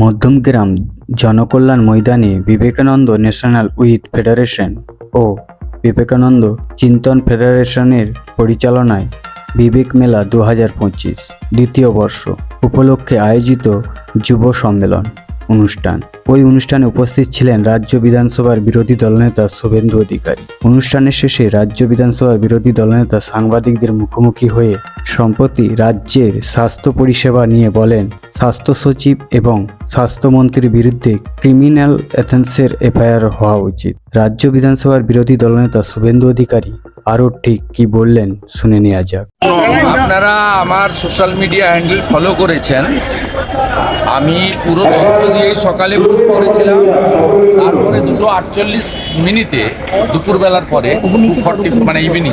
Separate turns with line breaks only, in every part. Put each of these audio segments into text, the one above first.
মধ্যমগ্রাম জনকল্যাণ ময়দানে Vivekananda national with federation ও বিবেকানন্দ চিন্তন ফেডারেশনের পরিচালনায় বিবেক মেলা দু হাজার পঁচিশ, দ্বিতীয় বর্ষ উপলক্ষে আয়োজিত যুব সম্মেলন। অনুষ্ঠান। ওই অনুষ্ঠানে উপস্থিত ছিলেন রাজ্য বিধানসভার বিরোধী দলনেতা শুভেন্দু অধিকারী। অনুষ্ঠানের শেষে রাজ্য বিধানসভার বিরোধী দলনেতা সাংবাদিকদের মুখোমুখি হয়ে সম্প্রতি রাজ্যের স্বাস্থ্য পরিষেবা নিয়ে বলেন, স্বাস্থ্য সচিব এবং স্বাস্থ্যমন্ত্রীর বিরুদ্ধে ক্রিমিনাল অ্যাথেন্সের এফআইআর হওয়া উচিত। রাজ্য বিধানসভার বিরোধী দলনেতা শুভেন্দু অধিকারী আরও ঠিক কি বললেন শুনে নেওয়া যাক।
আপনারা আমার সোশ্যাল মিডিয়া হ্যান্ডেল ফলো করেছেন। আমি পুরো তথ্য দিয়েই সকালে পোস্ট করেছিলাম। তারপরে দুটো আটচল্লিশ মিনিটে দুপুরবেলার পরে ফর্টি মানে ইভিনিং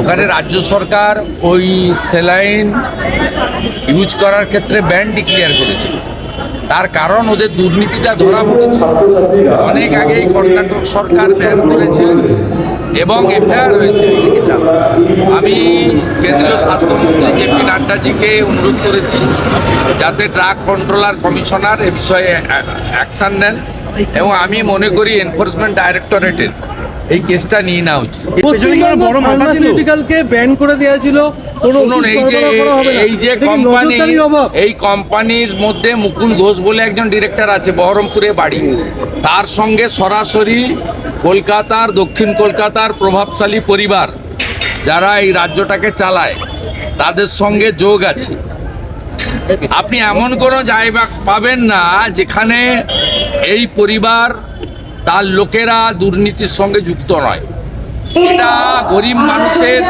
ওখানে রাজ্য সরকার ওই স্যালাইন ইউজ করার ক্ষেত্রে ব্যান ডিক্লেয়ার করেছে তার কারণ ওদের দুর্নীতিটা ধরা পড়েছে। অনেক আগেই কর্ণাটক সরকার ব্যান করেছে এবং এফআইআর হয়েছে আমি কেন্দ্রীয় স্বাস্থ্যমন্ত্রী জে পি নাড্ডাজিকে অনুরোধ করেছি যাতে ড্রাগ কন্ট্রোলার কমিশনার এ বিষয়ে অ্যাকশন নেন এবং আমি মনে করি এনফোর্সমেন্ট ডাইরেক্টরেটের এই কেসটা নিয়ে নেওয়া উচিত।
পেছনে বড়
ফার্মাসিউটিক্যালকে ব্যান করে দেওয়া ছিল
শুনুন এই যে। এই যে কোম্পানি এই কোম্পানির মধ্যে মুকুল ঘোষ বলে একজন ডিরেক্টর আছে বহরমপুরে বাড়ি। তার সঙ্গে সরাসরি কলকাতার দক্ষিণ কলকাতার প্রভাবশালী পরিবার যারা এই রাজ্যটাকে চালায়। তাদের সঙ্গে যোগ আছে। আপনি এমন কোনো জায়গা পাবেন না যেখানে এই পরিবার তার লোকেরা দুর্নীতির সঙ্গে যুক্ত নয়। এটা গরিব মানুষের,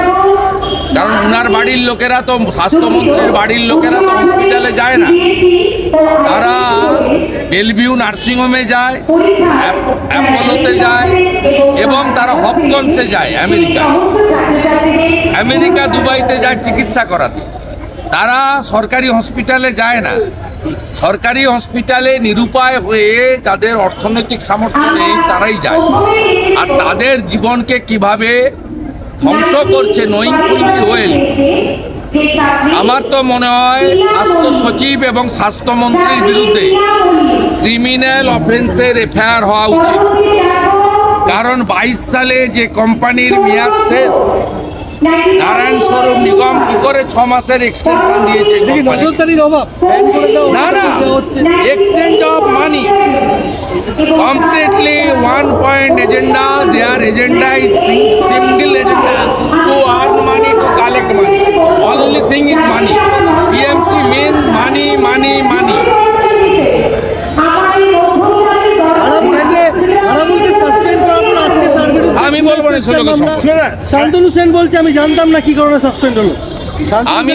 কারণ ওনার বাড়ির লোকেরা তো স্বাস্থ্যমন্ত্রীর বাড়ির লোকেরা তো হসপিটালে যায় না। তারা বেলভিউ নার্সিংহোমে যায় অ্যাপ- অ্যাপোলোতে যায় এবং তারা হপকন্সে যায় আমেরিকা। আমেরিকা দুবাইতে যায় চিকিৎসা করাতে। তারা সরকারি হসপিটালে যায় না। সরকারি হসপিটালে নিরুপায় হয়ে যাদের অর্থনৈতিক সামর্থ্য নেই, তারাই যায়। আর তাদের জীবনকে কীভাবে ধ্বংস করছে নোয়িং ফুললি ওয়েল আমার তো মনে হয় স্বাস্থ্য সচিব এবং স্বাস্থ্যমন্ত্রীর বিরুদ্ধে ক্রিমিনাল অফেন্সের এফআইআর হওয়া উচিত। কারণ বাইশ সালে যে কোম্পানির মেয়াদ শেষ নারায়ণ স্বরূপ নিগম কি করে ছ মাসের এক্সটেনশন দিয়েছে না না exchange of money completely one point agenda their agenda is single agenda to earn money to collect money only thing is money pmc mean money money money আমি বলব না
শান্তনু সেন বলছে আমি জানতাম না কি কারণে সাসপেন্ড হলো
আমি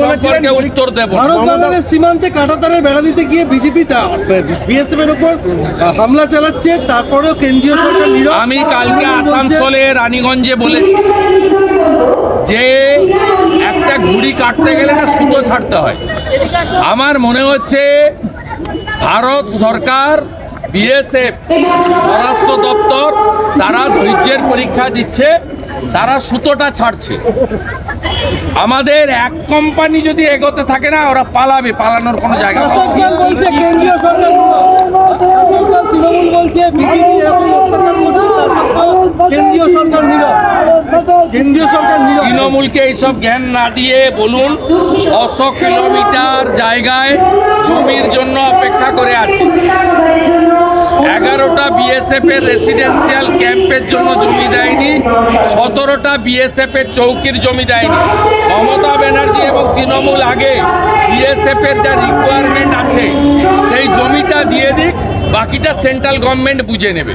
বলেছিলেন
সম্পর্কে উত্তর দেবো।
বাংলাদেশ সীমান্তে কাঁটাতারে বেড়া দিতে গিয়ে বিজেপি বিএসএফ এর উপর হামলা চালাচ্ছে তারপরেও কেন্দ্রীয় সরকার
আমি কালকে আসানসোলে রানীগঞ্জে বলেছি যে একটা ঘুড়ি কাটতে গেলে না সুতো ছাড়তে হয়। আমার মনে হচ্ছে ভারত সরকার বিএসএফ স্বরাষ্ট্র দপ্তর তারা ধৈর্যের পরীক্ষা দিচ্ছে। তারা সুতোটা ছাড়ছে। আমাদের এক কোম্পানি যদি এগোতে থাকে না ওরা পালাবে পালানোর কোনো জায়গা পাবে
শাসক
না।
দল বলছে কেন্দ্রীয় সরকার তৃণমূল বলছে বিজেপি এরকম অত্যাচার করছে তার সত্ত্বেও কেন্দ্রীয় সরকার নীরব কেন্দ্রীয় সরকার নীরব
তৃণমূলকে এইসব জ্ঞান না দিয়ে বলুন ছশো কিলোমিটার জায়গায় জমির জন্য অপেক্ষা করে আছে। এগারোটা বিএসএফ এর রেসিডেন্সিয়াল ক্যাম্পের জন্য জমি দেয়নি সতেরোটা বিএসএফ এর চৌকির জমি দেয়নি। মমতা ব্যানার্জি এবং তৃণমূল আগে বিএসএফ এর যা রিকোয়ারমেন্ট আছে সেই জমিটা দিয়ে দিক বাকিটা সেন্ট্রাল গভর্নমেন্ট বুঝে নেবে।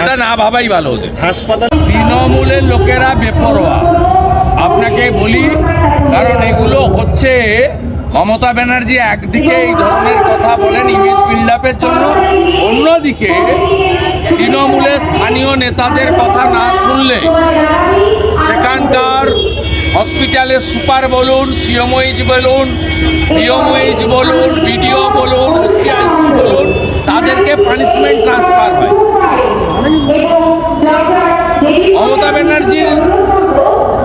এটা না ভাবাই ভালো ওদের।
হাসপাতাল
তৃণমূলের লোকেরা বেপরোয়া। আপনাকে বলি কারণ এগুলো হচ্ছে মমতা ব্যানার্জি একদিকে এই ধরনের কথা বলেন ইমেজ বিল্ড আপের জন্য অন্যদিকে তৃণমূলের স্থানীয় নেতাদের কথা না শুনলে সেখানকার হসপিটালের সুপার বলুন সিএমওইজ বলুন পিএমওইজ বলুন, বিডিও বলুন ওসিআইসি বলুন, তাদেরকে পানিশমেন্ট ট্রান্সফার হয়। মমতা ব্যানার্জি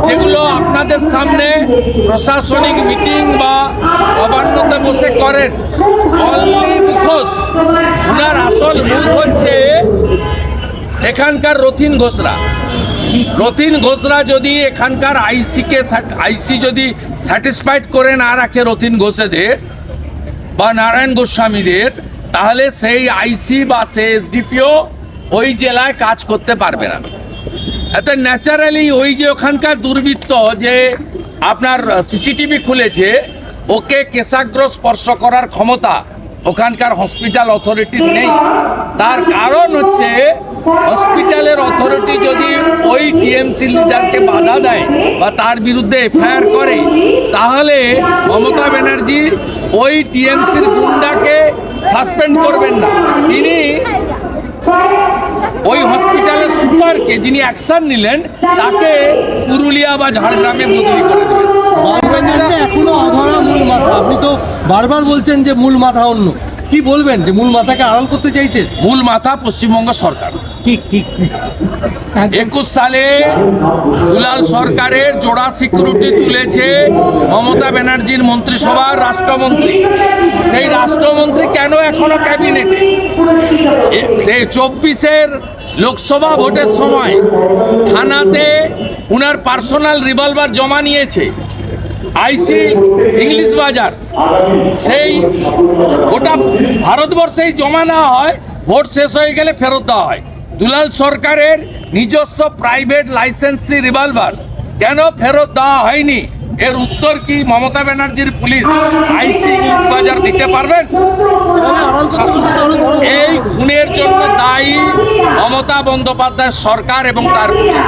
যেগুলো আপনাদের সামনে প্রশাসনিক মিটিং বা বসে করেন। মুখোশ। উনার আসল মুখ হচ্ছে এখানকার রথিন ঘোষরা। রথিন ঘোষরা যদি এখানকার আইসিকে আইসি যদি স্যাটিসফাইড করে না রাখে রথিন ঘোষেদের বা নারায়ণ গোস্বামীদের, তাহলে সেই আইসি বা সে এসডিপিও ওই জেলায় কাজ করতে পারবে না। এত ন্যাচারালি ওই যে ওখানকার দুর্বৃত্ত যে আপনার সিসিটিভি খুলেছে ওকে কেশাগ্র স্পর্শ করার ক্ষমতা ওখানকার হসপিটাল অথরিটির নেই। তার কারণ হচ্ছে হসপিটালের অথরিটি যদি ওই টিএমসি লিডারকে বাধা দেয় বা তার বিরুদ্ধে এফআইআর করে, তাহলে মমতা ব্যানার্জি ওই টিএমসির গুন্ডাকে সাসপেন্ড করবেন না। তিনি ওই হসপিটালের সুপারকে যিনি অ্যাকশন নিলেন, তাকে পুরুলিয়া বা ঝাড়গ্রামে বদলি করে দেবেন।
বাবুগঞ্জে এখনও অধরা মূল মাথা। আপনি তো বারবার বলছেন যে মূল মাথা অন্য। কি বলবেন যে মূল মাথাকে আড়াল করতে চাইছেন
মূল মাথা পশ্চিমবঙ্গ সরকার।
ঠিক ঠিক।
একুশ সালে দুলাল সরকারের জোড়া সিকিউরিটি তুলেছে মমতা ব্যানার্জির মন্ত্রিসভার রাষ্ট্রমন্ত্রী। সেই রাষ্ট্রমন্ত্রী কেন এখনও ক্যাবিনেটে? চব্বিশের লোকসভা ভোটের সময় থানাতে উনার পার্সোনাল রিভলভার জমা নিয়েছে। আইসি ইংলিশ বাজার। সেই গোটা ভারতবর্ষেই জমা না হয়, ভোট শেষ হয়ে গেলে ফেরত দেওয়া হয়। দুলাল সরকারের নিজস্ব প্রাইভেট লাইসেন্সি রিভলভার। কেন ফেরত দেওয়া হয়নি? এর উত্তর কি মমতা ব্যানার্জির পুলিশ? আইসি ইংলিশ বাজার দিতে পারবেন? এই খুনের জন্য দায়ী মমতা বন্দ্যোপাধ্যায় সরকার এবং তার police.